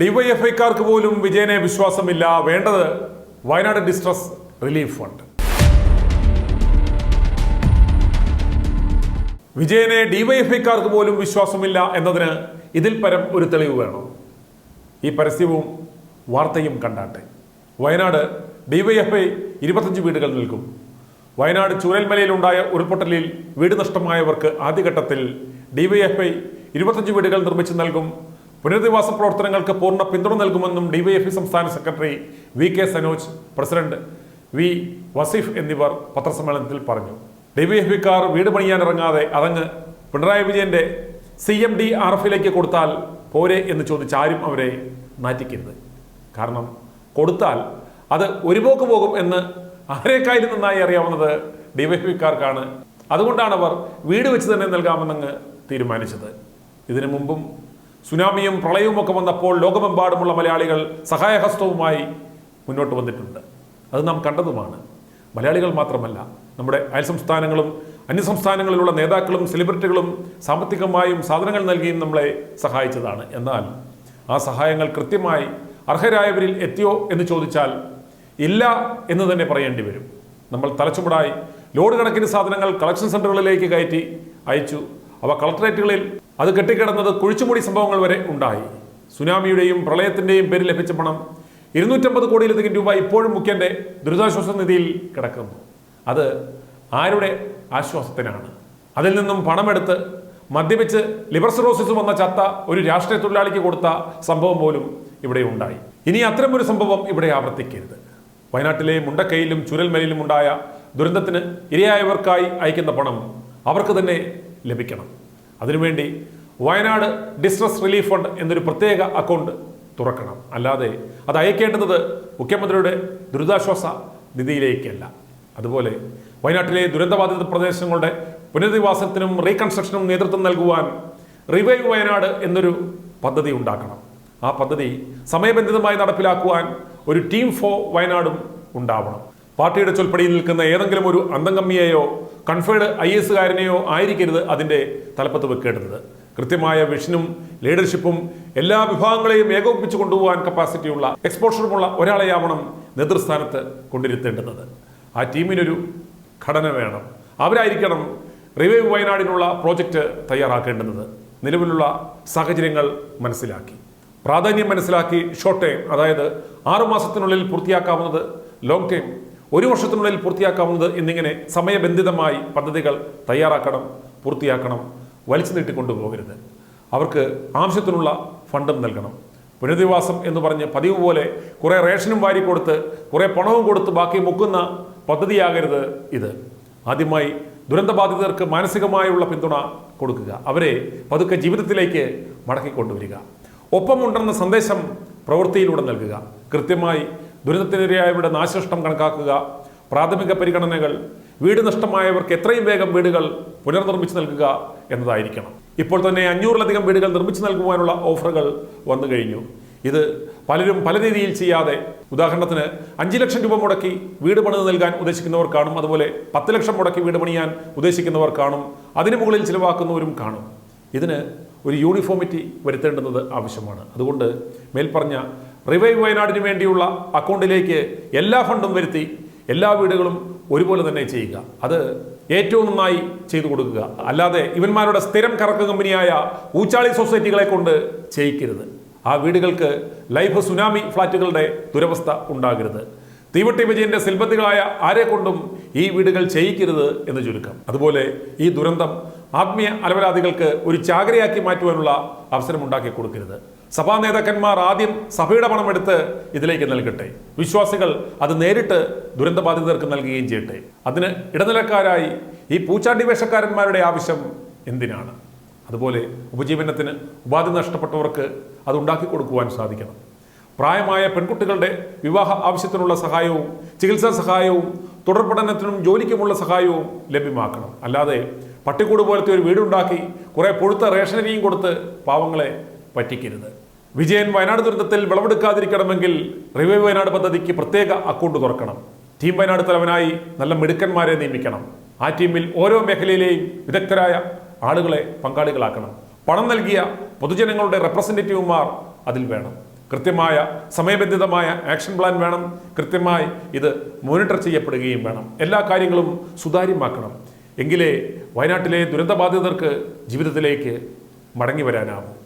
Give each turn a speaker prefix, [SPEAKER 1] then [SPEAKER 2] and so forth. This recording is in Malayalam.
[SPEAKER 1] ഡിവൈഎഫ്ഐക്കാർക്ക് പോലും വിജയനെ വിശ്വാസമില്ല. വേണ്ടത് വയനാട് ഡിസ്ട്രസ് റിലീഫ് ഫണ്ട്. വിജയനെ ഡിവൈഎഫ്ഐക്കാർക്ക് പോലും വിശ്വാസമില്ല എന്നതിന് ഇതിൽ പരം ഒരു തെളിവ് വേണം. ഈ പരസ്യവും വാർത്തയും കണ്ടാട്ടെ. വയനാട് ഡിവൈഎഫ്ഐ ഇരുപത്തഞ്ച് വീടുകൾ നൽകും വയനാട് ചൂരൽമലയിലുണ്ടായ ഉരുൾപൊട്ടലിൽ വീട് നഷ്ടമായവർക്ക് ആദ്യഘട്ടത്തിൽ ഡിവൈഎഫ്ഐ ഇരുപത്തഞ്ച് വീടുകൾ നിർമ്മിച്ചു നൽകും പുനരധിവാസ പ്രവർത്തനങ്ങൾക്ക് പൂർണ പിന്തുണ നൽകുമെന്നും ഡിവൈഎഫ്ഇ സംസ്ഥാന secretary V K Sanoj president V Vaseef എന്നിവർ പത്രസമ്മേളനത്തിൽ പറഞ്ഞു. ഡിവൈഎഫ്ഇക്കാർ വീട് പണിയാനിറങ്ങാതെ അതങ്ങ് പിണറായി വിജയന്റെ സി എം ഡി ആർ എഫിലേക്ക് കൊടുത്താൽ പോരെ എന്ന് ചോദിച്ച് ആരും അവരെ നാറ്റിക്കരുത്. കാരണം കൊടുത്താൽ അത് ഒരു പോക്ക് പോകും എന്ന് ആരേക്കായാലും നന്നായി അറിയാവുന്നത് ഡിവൈഎഫ്ഇക്കാർക്കാണ് അതുകൊണ്ടാണ് അവർ വീട് വെച്ച് തന്നെ നൽകാമെന്നങ്ങ് തീരുമാനിച്ചത്. ഇതിനു മുമ്പും സുനാമിയും പ്രളയവും ഒക്കെ വന്നപ്പോൾ ലോകമെമ്പാടുമുള്ള മലയാളികൾ സഹായഹസ്തവുമായി മുന്നോട്ട് വന്നിട്ടുണ്ട്. അത് നാം കണ്ടതുമാണ്. മലയാളികൾ മാത്രമല്ല നമ്മുടെ അയൽ സംസ്ഥാനങ്ങളും അന്യസംസ്ഥാനങ്ങളിലുള്ള നേതാക്കളും സെലിബ്രിറ്റികളും സാമ്പത്തികമായും സാധനങ്ങൾ നൽകിയും നമ്മളെ സഹായിച്ചതാണ്. എന്നാൽ ആ സഹായങ്ങൾ കൃത്യമായി അർഹരായവരിൽ എത്തിയോ എന്ന് ചോദിച്ചാൽ ഇല്ല എന്ന് തന്നെ പറയേണ്ടി വരും. നമ്മൾ തലച്ചുമടായി ലോഡ് കണക്കിന് സാധനങ്ങൾ കളക്ഷൻ സെന്ററുകളിലേക്ക് കയറ്റി അയച്ചു. അവ കളക്ടറേറ്റുകളിൽ അത് കെട്ടിക്കിടന്നത് കുഴിച്ചുമൂടി സംഭവങ്ങൾ വരെ ഉണ്ടായി. സുനാമിയുടെയും പ്രളയത്തിന്റെയും പേരിൽ ലഭിച്ച പണം ഇരുന്നൂറ്റമ്പത് കോടിയിലധികം രൂപ ഇപ്പോഴും മുഖ്യന്റെ ദുരിതാശ്വാസ നിധിയിൽ കിടക്കുന്നു. അത് ആരുടെ ആശ്വാസത്തിനാണ്? അതിൽ നിന്നും പണമെടുത്ത് മദ്യപിച്ച് ലിവർ സിറോസിസ് വന്ന ചത്ത ഒരു രാഷ്ട്രീയ തൊഴിലാളിക്ക് കൊടുത്ത സംഭവം പോലും ഇവിടെ ഉണ്ടായി. ഇനി അത്തരമൊരു സംഭവം ഇവിടെ ആവർത്തിക്കരുത്. വയനാട്ടിലെ മുണ്ടക്കൈയിലും ചുരൽമലയിലും ഉണ്ടായ ദുരന്തത്തിന് ഇരയായവർക്കായി അയക്കുന്ന പണം അവർക്ക് തന്നെ ലഭിക്കണം. അതിനുവേണ്ടി വയനാട് ഡിസ്ട്രസ് റിലീഫ് ഫണ്ട് എന്നൊരു പ്രത്യേക അക്കൗണ്ട് തുറക്കണം. അല്ലാതെ അത് അയക്കേണ്ടത് മുഖ്യമന്ത്രിയുടെ ദുരിതാശ്വാസ നിധിയിലേക്കല്ല. അതുപോലെ വയനാട്ടിലെ ദുരന്തബാധിത പ്രദേശങ്ങളുടെ പുനരധിവാസത്തിനും റീകൺസ്ട്രക്ഷനും നേതൃത്വം നൽകുവാൻ റിവൈവ് വയനാട് എന്നൊരു പദ്ധതി ഉണ്ടാക്കണം. ആ പദ്ധതി സമയബന്ധിതമായി നടപ്പിലാക്കുവാൻ ഒരു ടീം ഫോർ വയനാടും ഉണ്ടാവണം. പാർട്ടിയുടെ ചൊൽപ്പടിയിൽ നിൽക്കുന്ന ഏതെങ്കിലും ഒരു അന്തംഗമ്മിയെയോ കൺഫേർഡ് ഐ എസുകാരനെയോ ആയിരിക്കരുത് അതിന്റെ തലപ്പത്ത് വെക്കേണ്ടത്. കൃത്യമായ വിഷനും ലീഡർഷിപ്പും എല്ലാ വിഭാഗങ്ങളെയും ഏകോപിപ്പിച്ച് കൊണ്ടുപോകാൻ കപ്പാസിറ്റിയുള്ള എക്സ്പോഷറുമുള്ള ഒരാളെയാവണം നേതൃസ്ഥാനത്ത് കൊണ്ടിരുത്തേണ്ടുന്നത്. ആ ടീമിനൊരു ഘടന വേണം. അവരായിരിക്കണം റിവൈവ് വയനാടിനുള്ള പ്രോജക്റ്റ് തയ്യാറാക്കേണ്ടുന്നത്. നിലവിലുള്ള സാഹചര്യങ്ങൾ മനസ്സിലാക്കി. പ്രാധാന്യം മനസ്സിലാക്കി ഷോർട്ട് ടൈം അതായത് ആറുമാസത്തിനുള്ളിൽ പൂർത്തിയാക്കാവുന്നത് ലോങ് ടൈം ഒരു വർഷത്തിനുള്ളിൽ പൂർത്തിയാക്കാവുന്നത് എന്നിങ്ങനെ സമയബന്ധിതമായി പദ്ധതികൾ തയ്യാറാക്കണം പൂർത്തിയാക്കണം വലിച്ചു നീട്ടിക്കൊണ്ടുപോകരുത് അവർക്ക് ആവശ്യത്തിനുള്ള ഫണ്ടും നൽകണം. പുനരധിവാസം എന്ന് പറഞ്ഞ് പതിവ് പോലെ കുറേ റേഷനും വാരി കൊടുത്ത് കുറേ പണവും കൊടുത്ത് ബാക്കി മുക്കുന്ന പദ്ധതിയാകരുത് ഇത്. ആദ്യമായി ദുരന്തബാധിതർക്ക് മാനസികമായുള്ള പിന്തുണ കൊടുക്കുക. അവരെ പതുക്കെ ജീവിതത്തിലേക്ക് മടക്കിക്കൊണ്ടുവരിക ഒപ്പമുണ്ടെന്ന സന്ദേശം പ്രവൃത്തിയിലൂടെ നൽകുക. കൃത്യമായി ദുരന്തത്തിനിരയായവരുടെ നാശനഷ്ടം കണക്കാക്കുക പ്രാഥമിക പരിഗണനകൾ വീട് നഷ്ടമായവർക്ക് എത്രയും വേഗം വീടുകൾ പുനർനിർമ്മിച്ചു നൽകുക എന്നതായിരിക്കണം. ഇപ്പോൾ തന്നെ അഞ്ഞൂറിലധികം വീടുകൾ നിർമ്മിച്ചു നൽകുവാനുള്ള ഓഫറുകൾ വന്നു കഴിഞ്ഞു. ഇത് പലരും പല രീതിയിൽ ചെയ്യാതെ ഉദാഹരണത്തിന് അഞ്ച് ലക്ഷം രൂപ മുടക്കി വീട് പണിത് നൽകാൻ ഉദ്ദേശിക്കുന്നവർ കാണും അതുപോലെ പത്ത് ലക്ഷം മുടക്കി വീട് പണിയാൻ ഉദ്ദേശിക്കുന്നവർ കാണും അതിന് മുകളിൽ ചിലവാക്കുന്നവരും കാണും. ഇതിന് ഒരു യൂണിഫോമിറ്റി വരുത്തേണ്ടുന്നത് ആവശ്യമാണ്. അതുകൊണ്ട് മേൽപ്പറഞ്ഞ റിവൈവ് വയനാടിന് വേണ്ടിയുള്ള അക്കൗണ്ടിലേക്ക് എല്ലാ ഫണ്ടും വരുത്തി എല്ലാ വീടുകളും ഒരുപോലെ തന്നെ ചെയ്യുക. അത് ഏറ്റവും നന്നായി ചെയ്തു കൊടുക്കുക. അല്ലാതെ ഇവന്മാരുടെ സ്ഥിരം കറക്ക് കമ്പനിയായ ഊച്ചാളി സൊസൈറ്റികളെ കൊണ്ട് ചെയ്യിക്കരുത്. ആ വീടുകൾക്ക് ലൈഫ് സുനാമി ഫ്ലാറ്റുകളുടെ ദുരവസ്ഥ ഉണ്ടാകരുത്. തീവട്ടി വിജയന്റെ സിൽബത്തികളായ ആരെ കൊണ്ടും ഈ വീടുകൾ ചെയ്യിക്കരുത് എന്ന് ചുരുക്കം. അതുപോലെ ഈ ദുരന്തം ആത്മീയ അലവരാദികൾക്ക് ഒരു ചാകരയാക്കി മാറ്റുവാനുള്ള അവസരം ഉണ്ടാക്കി കൊടുക്കരുത്. സഭാ നേതാക്കന്മാർ ആദ്യം സഭയുടെ പണം എടുത്ത് ഇതിലേക്ക് നൽകട്ടെ. വിശ്വാസികൾ അത് നേരിട്ട് ദുരന്തബാധിതർക്ക് നൽകുകയും ചെയ്യട്ടെ. അതിന് ഇടനിലക്കാരായി ഈ പൂച്ചാണ്ടി വേഷക്കാരന്മാരുടെ ആവശ്യം എന്തിനാണ്? അതുപോലെ ഉപജീവനത്തിന് ഉപാധി നഷ്ടപ്പെട്ടവർക്ക് അത് ഉണ്ടാക്കി കൊടുക്കുവാൻ സാധിക്കണം. പ്രായമായ പെൺകുട്ടികളുടെ വിവാഹ ആവശ്യത്തിനുള്ള സഹായവും ചികിത്സാ സഹായവും തുടർ പഠനത്തിനും ജോലിക്കുമുള്ള സഹായവും ലഭ്യമാക്കണം. അല്ലാതെ പട്ടിക്കൂട് പോലത്തെ ഒരു വീടുണ്ടാക്കി കുറേ പൊഴുത്ത റേഷനരിയും കൊടുത്ത് പാവങ്ങളെ പറ്റിക്കരുത്. വിജയൻ വയനാട് ദുരന്തത്തിൽ വിളവെടുക്കാതിരിക്കണമെങ്കിൽ റിവൈവ് വയനാട് പദ്ധതിക്ക് പ്രത്യേക അക്കൗണ്ട് തുറക്കണം. ടീം വയനാട് തലവനായി നല്ല മിടുക്കന്മാരെ നിയമിക്കണം. ആ ടീമിൽ ഓരോ മേഖലയിലെയും വിദഗ്ധരായ ആളുകളെ പങ്കാളികളാക്കണം. പണം നൽകിയ പൊതുജനങ്ങളുടെ റെപ്രസെന്റേറ്റീവുമാർ അതിൽ വേണം. കൃത്യമായ സമയബന്ധിതമായ ആക്ഷൻ പ്ലാൻ വേണം. കൃത്യമായി ഇത് മോണിറ്റർ ചെയ്യപ്പെടുകയും വേണം. എല്ലാ കാര്യങ്ങളും സുതാര്യമാക്കണം. എങ്കിലേ വയനാട്ടിലെ ദുരന്തബാധിതർക്ക് ജീവിതത്തിലേക്ക് മടങ്ങി വരാനാവും.